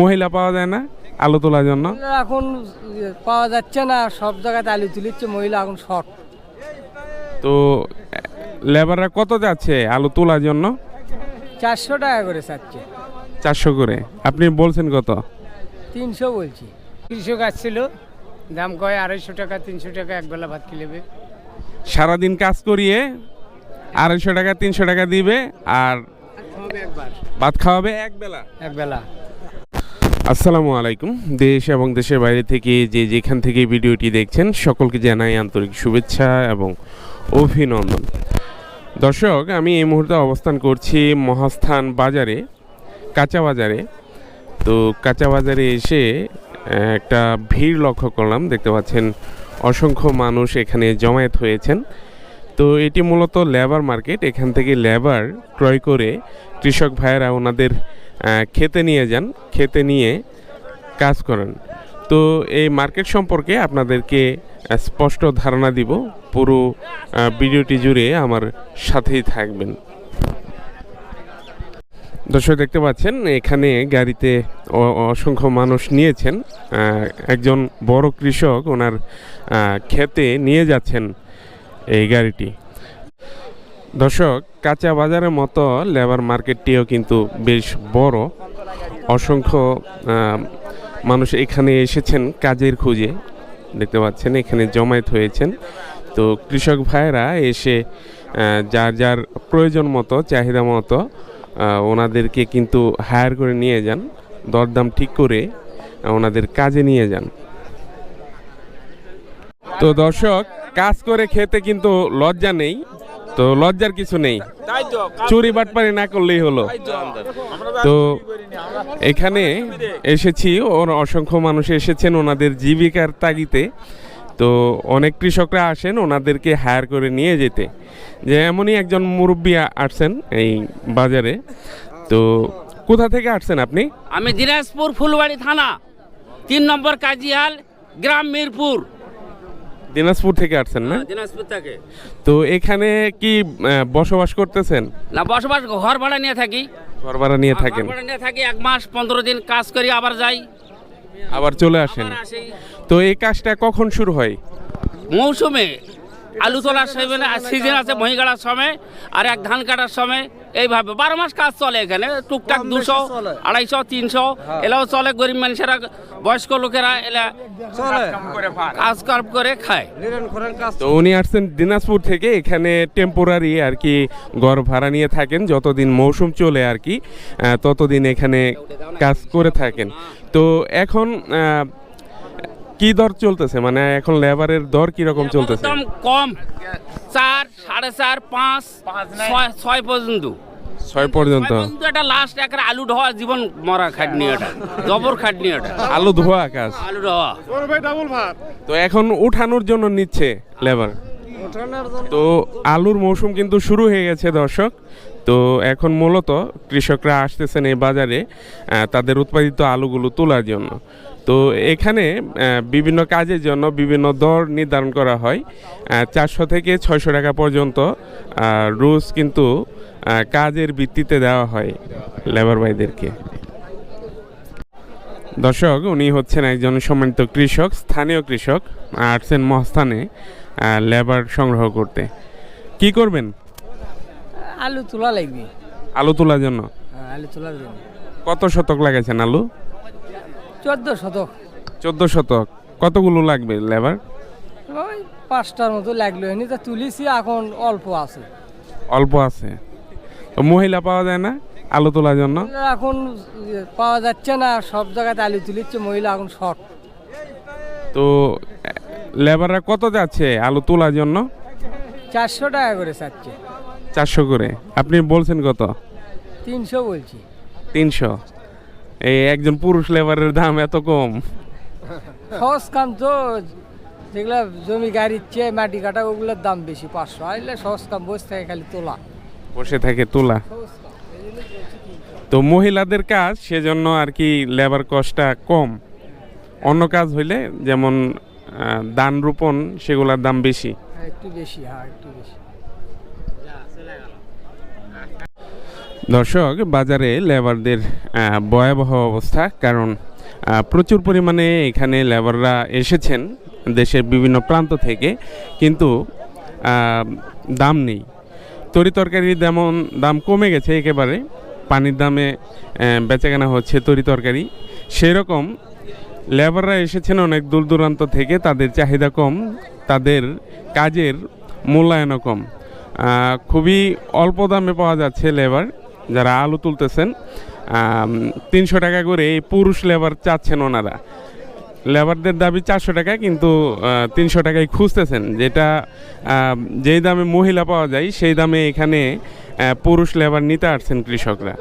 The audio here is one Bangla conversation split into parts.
মহিলা পাওয়া যায় না আলু তোলার জন্য? এখন ইয়ে পাওয়া যাচ্ছে না সব জায়গাতে আলু তুলিচ্ছে মহিলা এখন শর্ট তো লেবাররা কত যাচ্ছে আলু তোলার জন্য? চারশো টাকা করে চাচ্ছে। চারশো করে। আপনি বলছেন কত? তিনশো বলছি। কৃষক আসছিল দাম কয় আড়াইশো টাকা তিনশো টাকা একবেলা ভাত খেলেবে সারাদিন কাজ করিয়ে আড়াইশো টাকা তিনশো টাকা দিবে আর একবার। ভাত খাওয়াবে এক বেলা? একবেলা আসসালামু আলাইকুম। দেশ এবং দেশের বাইরে থেকে যে যেখান থেকে ভিডিওটি দেখছেন, সকলকে জানাই আন্তরিক শুভেচ্ছা এবং অভিনন্দন। দর্শক, আমি এই মুহূর্তে অবস্থান করছি মহাস্থান বাজারে, কাঁচা বাজারে। তো কাঁচা বাজারে এসে একটা ভিড় লক্ষ্য করলাম। দেখতে পাচ্ছেন, অসংখ্য মানুষ এখানে জমায়েত হয়েছেন। তো এটি মূলত লেবার মার্কেট। এখান থেকে লেবার ক্রয় করে কৃষক ভাইয়েরা ওনাদের খেতে নিয়ে যান, খেতে নিয়ে কাজ করেন। তো এই মার্কেট সম্পর্কে আপনাদেরকে স্পষ্ট ধারণা দিব। পুরো ভিডিওটি জুড়ে আমার সাথেই থাকবেন। দর্শক, দেখতে পাচ্ছেন, এখানে গাড়িতে অসংখ্য মানুষ নিয়েছেন। একজন বড় কৃষক ওনার খেতে নিয়ে যাচ্ছেন। এই গাড়িটি। দর্শক, কাঁচা বাজারের মতো লেবার মার্কেটটিও কিন্তু বেশ বড়। অসংখ্য মানুষ এখানে এসেছেন কাজের খুঁজে। দেখতে পাচ্ছেন, এখানে জমায়েত হয়েছেন। তো কৃষক ভাইয়েরা এসে যার যার প্রয়োজন মতো, চাহিদা মতো ওনাদেরকে কিন্তু হায়ার করে নিয়ে যান। দরদাম ঠিক করে ওনাদের কাজে নিয়ে যান। তো দর্শক কাজ করে খেতে কিন্তু লজ্জা নেই তো লজ্জার কিছু নেই। চুরি বাটপারি না করলেই হলো। তো। এখানে এসেছি ওর অসংখ্য মানুষ এসেছেন ওনাদের জীবিকার তাগিতে তো অনেক কৃষকরা আসেন ওনাদেরকে হায়ার করে নিয়ে যেতে। যে এমনই একজন মুরব্বী আসছেন এই বাজারে। তো কোথা থেকে আসছেন আপনি? আমি দিনাজপুর ফুলবাড়ি থানা তিন নম্বর কাজিয়াল গ্রাম মিরপুর। দিনাজপুর থেকে আসছেন না? দিনাজপুর থেকে। তো এখানে কি বসবাস করতেছেন? না বসবাস ঘর ভাড়া নিয়ে থাকি। ঘর ভাড়া নিয়ে থাকেন? ঘর ভাড়া নিয়ে থাকি এক মাস পনেরো দিন কাজ করি আবার যাই। আবার চলে আসেন? তো এই কাজটা কখন শুরু হয়? মৌসুমে আলু তোলার সিজন আছে মহি কাটার সময় আর এক ধান কাটার সময় এইভাবে। বারো মাস কাজ চলে এখানে টুকটাক দুশো আড়াইশো তিনশো এলাও চলে গরিব মানুষেরা বয়স্ক লোকেরা এলা কাজ কাম করে খায়। তো উনি আসছেন দিনাজপুর থেকে এখানে টেম্পোরারি আর কি ঘর ভাড়া নিয়ে থাকেন যতদিন মৌসুম চলে আর কি ততদিন এখানে কাজ করে থাকেন। তো এখন আহ, কি দর চলতেছে? মানে এখন লেবারের দর কি রকম চলতেছে? একদম কম। চার সাড়ে চার পাঁচ ছয় ছয় পর্যন্ত। ছয় পর্যন্ত? এটা লাস্ট একটা আলু ঢোয়া জীবন মরা খাটনি এটা। জবর খাটনি এটা। আলু ধোয়া কাজ? আলু ঢোয়া তো এখন উঠানোর জন্য নিচ্ছে লেবার? তো আলুর মৌসুম কিন্তু শুরু হয়ে গেছে দর্শক। তো এখন মূলত কৃষকরা আসতেছেন এই বাজারে তাদের উৎপাদিত আলুগুলো তোলার জন্য। তো এখানে বিভিন্ন কাজের জন্য বিভিন্ন দর নির্ধারণ করা হয়। চারশো থেকে ছয়শো টাকা পর্যন্ত রোজ কিন্তু কাজের ভিত্তিতে দেওয়া হয় লেবার ভাইদেরকে। দর্শক উনি হচ্ছেন একজন সম্মানিত কৃষক স্থানীয় কৃষক আসছেন মহস্থানে লেবার সংগ্রহ করতে। কি করবেন? আলু তোলা লাগবে। আলু তোলার জন্য? হ্যাঁ, আলু তোলার জন্য। কত শতক লাগাইছেন আলু? চোদ্দ শতক। চোদ্দ শতক। কতগুলো লাগবে লেবার? ওই পাঁচটার মতো লাগল এনে তা তুলিছি এখন অল্প আছে। অল্প আছে। তো মহিলা পাওয়া যায় না আলু তোলার জন্য? এখন ইয়ে পাওয়া যাচ্ছে না সব জায়গাতে আলু তুলিচ্ছে মহিলা এখন শর্ট। তো লেবাররা কত যাচ্ছে আলু তোলার জন্য? চারশো টাকা করে চাচ্ছে। চারশো করে। আপনি বলছেন কত? তিনশো বলছি। তিনশো। এই একজন পুরুষ লেবারের দাম এত কম। সহজ কাম তো যেগুলা জমি গাড়ির চেয়ে মাটি কাটা ওগুলোর দাম বেশি পাঁচশো। আইলে সহজ কাম বসে থাকে খালি তোলা। বসে থাকে তোলা। তো মহিলাদের কাজ সেজন্য আর কি লেবার কস্টটা কম। অন্য কাজ হইলে যেমন ধান রোপণ সেগুলোর দাম বেশি। হ্যাঁ, একটু বেশি হ্যাঁ একটু বেশি। দর্শক, বাজারে লেবারদের ভয়াবহ অবস্থা। কারণ প্রচুর পরিমাণে এখানে লেবাররা এসেছেন দেশের বিভিন্ন প্রান্ত থেকে। কিন্তু দাম নেই। তরি তরকারির যেমন দাম কমে গেছে একেবারে। পানির দামে বেচাকেনা হচ্ছে তরি তরকারি। সেরকম লেবাররা এসেছেন অনেক দূর দূরান্ত থেকে। তাদের চাহিদা কম, তাদের কাজের মূল্যায়নও কম। খুবই অল্প দামে পাওয়া যাচ্ছে লেবার। যারা আলু তুলতেছেন তিনশো টাকা করে এই পুরুষ লেবার চাচ্ছেন ওনারা। লেবারদের দাবি চারশো টাকা, কিন্তু তিনশো টাকায় খুঁজতেছেন, যেটা যেই দামে মহিলা পাওয়া যায়, সেই দামে এখানে পুরুষ লেবার নিতে আসছেন কৃষকরা।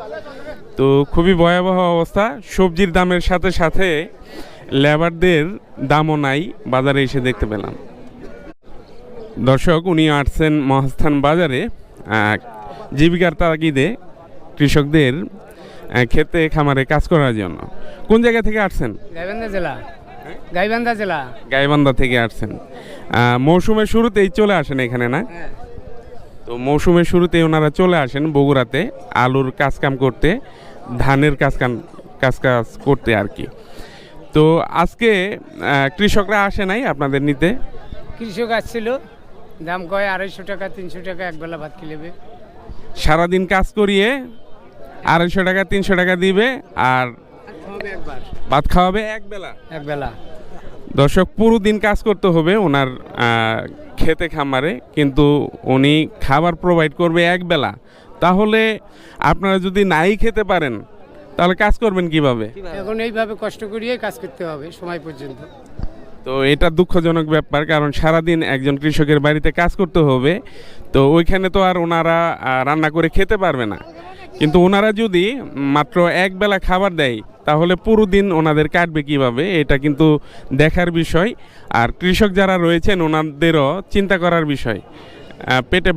তো খুবই ভয়াবহ অবস্থা, সবজির দামের সাথে সাথে লেবারদের দামও নাই, বাজারে এসে দেখতে পেলাম। দর্শক, উনি আসছেন মহাস্থান বাজারে জীবিকার তাগিদে কৃষকদের ক্ষেতে খামারে কাজ করার জন্য। কোন জায়গা থেকে আসছেন? গাইবান্ধা জেলা। গাইবান্ধা জেলা। গাইবান্ধা থেকে আসছেন। মৌসুমের শুরুতেই চলে আসেন এখানে না? হ্যাঁ। তো মৌসুমের শুরুতেই ওনারা চলে আসেন বগুড়াতে আলুর কাজ কাম করতে ধানের কাজ কাম কাজ কাজ করতে আর কি। তো আজকে কৃষকরা আসে নাই আপনাদের নিতে? কৃষক আসছিল দাম কয় আড়াইশো টাকা তিনশো টাকা একবেলা ভাত কিলেবে সারাদিন কাজ করিয়ে আড়াইশো টাকা তিনশো টাকা দিবে আর ভাত খাওয়াবে এক বেলা। একবেলা দর্শক পুরো দিন কাজ করতে হবে ওনার খেতে খামারে কিন্তু উনি খাবার প্রোভাইড করবে এক বেলা। তাহলে আপনারা যদি নাই খেতে পারেন তাহলে কাজ করবেন কীভাবে? এখন এইভাবে কষ্ট করিয়ে কাজ করতে হবে সময় পর্যন্ত। তো এটা দুঃখজনক ব্যাপার কারণ সারাদিন একজন কৃষকের বাড়িতে কাজ করতে হবে তো ওইখানে তো আর ওনারা রান্না করে খেতে পারবে না। কিন্তু ওনারা যদি মাত্র এক বেলা খাবার দেয়, তাহলে পুরো দিন ওনাদের কাটবে কীভাবে, এটা কিন্তু দেখার বিষয়। আর কৃষক যারা রয়েছেন, ওনাদেরও চিন্তা করার বিষয়। পেটে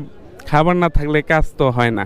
খাবার না থাকলে কাজ তো হয় না।